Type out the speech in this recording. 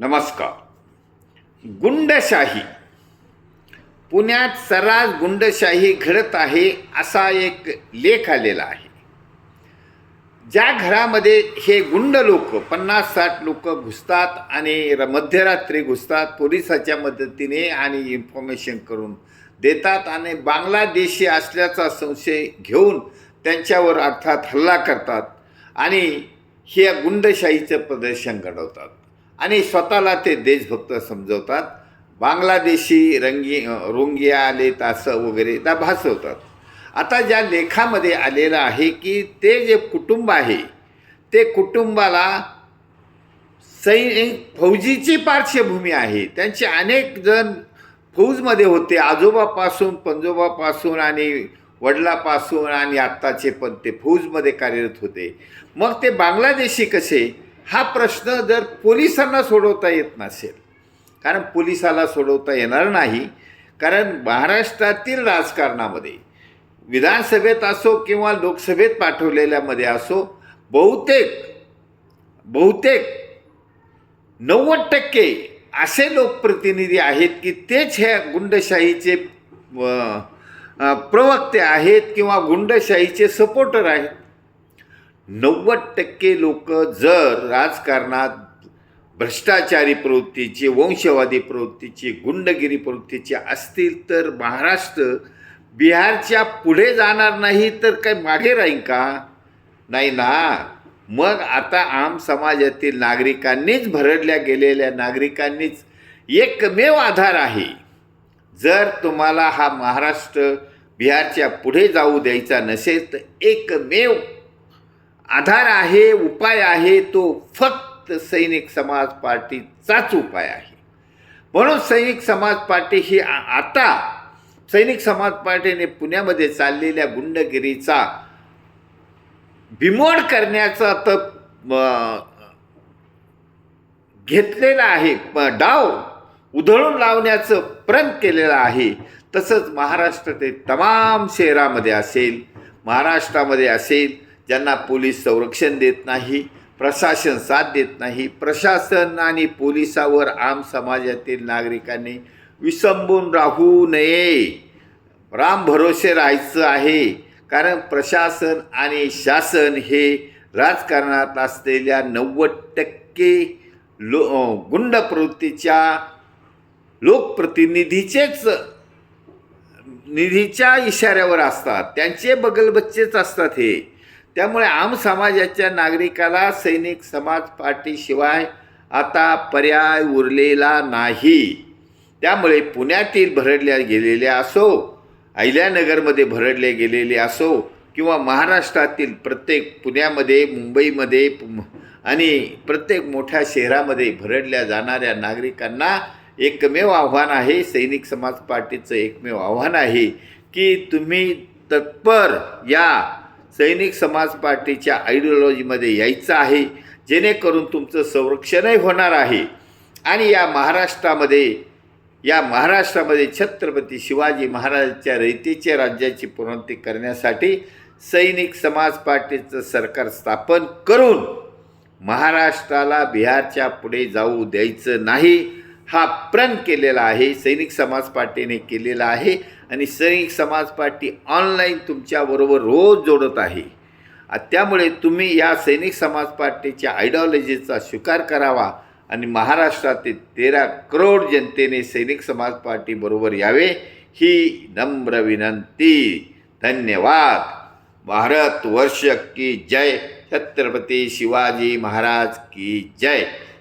नमस्कार. गुंडशाही. पुण्यात सर्रास गुंडशाही घडत आहे असा एक लेख आलेला आहे. ज्या घरामध्ये हे गुंड लोक पन्नास साठ लोक घुसतात आणि र- मध्यरात्री घुसतात पोलिसाच्या मदतीने आणि इन्फॉर्मेशन करून देतात आणि बांगलादेशी असल्याचा संशय घेऊन त्यांच्यावर अर्थात हल्ला करतात आणि हे गुंडशाहीचं प्रदर्शन घडवतात. आणि स्वतःला ते देशभक्त समजवतात. बांगलादेशी रंगी रोंगिया आले तासं वगैरे त्या भासवतात. आता ज्या लेखामध्ये आलेलं आहे की ते जे कुटुंब आहे ते कुटुंबाला सैनिक फौजीची पार्श्वभूमी आहे. त्यांचे अनेक जण फौजमध्ये होते. आजोबापासून पंजोबापासून आणि वडिलापासून आणि आत्ताचे पण ते फौजमध्ये कार्यरत होते. मग ते बांगलादेशी कसे? हा प्रश्न जर पोलिसांना सोडवता येत नसेल कारण पोलिसाला सोडवता येणार नाही कारण महाराष्ट्रातील राजकारणामध्ये विधानसभेत असो किंवा लोकसभेत पाठवलेल्यामध्ये असो बहुतेक बहुतेक नव्वद टक्के असे लोकप्रतिनिधी आहेत की तेच ह्या गुंडशाहीचे प्रवक्ते आहेत किंवा गुंडशाहीचे सपोर्टर आहेत. नव्वद टक्के लोक जर राजकारणात भ्रष्टाचारी प्रवृत्तीचे वंशवादी प्रवृत्तीचे गुंडगिरी प्रवृत्तीचे असतील तर महाराष्ट्र बिहारच्या पुढे जाणार नाही तर काय मागे राहील का? नाही ना. मग आता आम समाजातील नागरिकांनीच भरडल्या गेलेल्या नागरिकांनीच एकमेव आधार आहे. जर तुम्हाला हा महाराष्ट्र बिहारच्या पुढे जाऊ द्यायचा नसेल तर एकमेव आधार आहे उपाय आहे तो फक्त सैनिक समाज पार्टीचाच उपाय आहे. म्हणून सैनिक समाज पार्टी ही आ- आता सैनिक समाज पार्टीने पुण्यामध्ये चाललेल्या गुंडगिरीचा बिमोड करण्याचा तर घेतलेला आहे. डाव उधळून लावण्याचं प्रण केलेलं आहे. तसंच महाराष्ट्रातील तमाम शहरामध्ये असेल महाराष्ट्रामध्ये असेल ज्यांना पोलीस संरक्षण देत नाही प्रशासन साथ देत नाही प्रशासन आणि पोलिसावर आम समाजातील नागरिकांनी विसंबून राहू नये. राम भरोसे राहायचं आहे कारण प्रशासन आणि शासन हे राजकारणात असलेल्या नव्वद टक्के लो गुंड प्रवृत्तीच्या लोकप्रतिनिधीचेच निधीच्या इशाऱ्यावर असतात. त्यांचे बगलबच्चेच असतात हे. त्यामुळे आम समाजाच्या नागरिकाला सैनिक समाज पार्टीशिवाय आता पर्याय उरलेला नाही. त्यामुळे पुण्यातील भरडल्या गेलेल्या असो अहिल्यानगरमध्ये भरडले गेलेले असो किंवा महाराष्ट्रातील प्रत्येक पुण्यामध्ये मुंबईमध्ये आणि प्रत्येक मोठ्या शहरामध्ये भरडल्या जाणाऱ्या नागरिकांना एकमेव आव्हान आहे सैनिक समाज पार्टीचं एकमेव आव्हान आहे की तुम्ही तत्पर या सैनिक समाज पार्टीच्या आयडिओलॉजीमध्ये यायचं आहे जेणेकरून तुमचं संरक्षणही होणार आहे. आणि या महाराष्ट्रामध्ये या महाराष्ट्रामध्ये छत्रपती शिवाजी महाराजांच्या रयतेच्या राज्याची पुनर्ती करण्यासाठी सैनिक समाज पार्टीचं सरकार स्थापन करून महाराष्ट्राला बिहारच्या पुढे जाऊ द्यायचं नाही. हा प्रण केलेला आहे सैनिक समाज पार्टीने केलेला आहे आणि सैनिक समाज पार्टी ऑनलाईन तुमच्याबरोबर रोज जोडत आहे. त्यामुळे तुम्ही या सैनिक समाज पार्टीच्या आयडिओलॉजीचा स्वीकार करावा आणि महाराष्ट्रातील तेरा करोड जनतेने सैनिक समाज पार्टीबरोबर यावे ही नम्र विनंती. धन्यवाद. भारत वर्ष की जय. छत्रपती शिवाजी महाराज की जय.